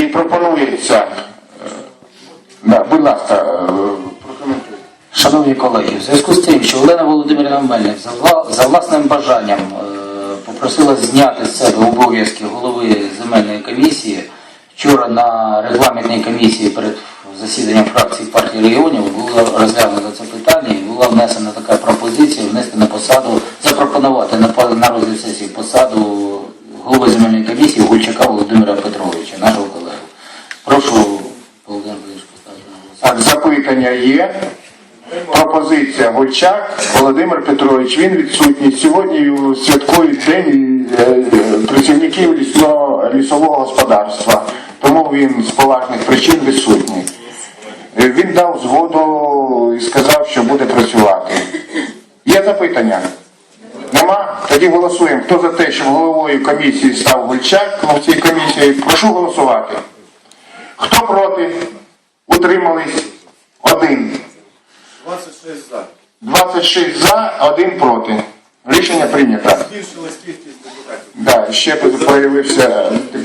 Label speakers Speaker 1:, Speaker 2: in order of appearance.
Speaker 1: І пропонується. е, Да, будь ласка, прокоментуйте.
Speaker 2: Шановні колеги, в зв'язку з тим, що Олена Володимирівна Мельник за, вла- за власним бажанням е, попросила зняти з себе обов'язки голови земельної комісії, вчора на регламентній комісії перед засіданням фракції партії регіонів було розглянуто це питання і була внесена така пропозиція внести на посаду, запропонувати на розгляд сесії посаду голови земельної комісії Гульчака Володимира Петровича,
Speaker 1: Так, запитання є. Пропозиція Гольчак Володимир Петрович. Він відсутній. Сьогодні святкують день е, е, працівників лісного, лісового господарства. Тому він з поважних причин відсутній. Е, Він дав згоду і сказав, що буде працювати. Є запитання? Нема? Тоді голосуємо. Хто за те, щоб головою комісії став Гульчак в цій комісії, прошу голосувати. Хто проти? Утримались? Один.
Speaker 3: 26 за.
Speaker 1: 26 за, один проти. Рішення прийнято.
Speaker 3: Збільшилась кількість депутатів.
Speaker 1: Да, ще появився депутат.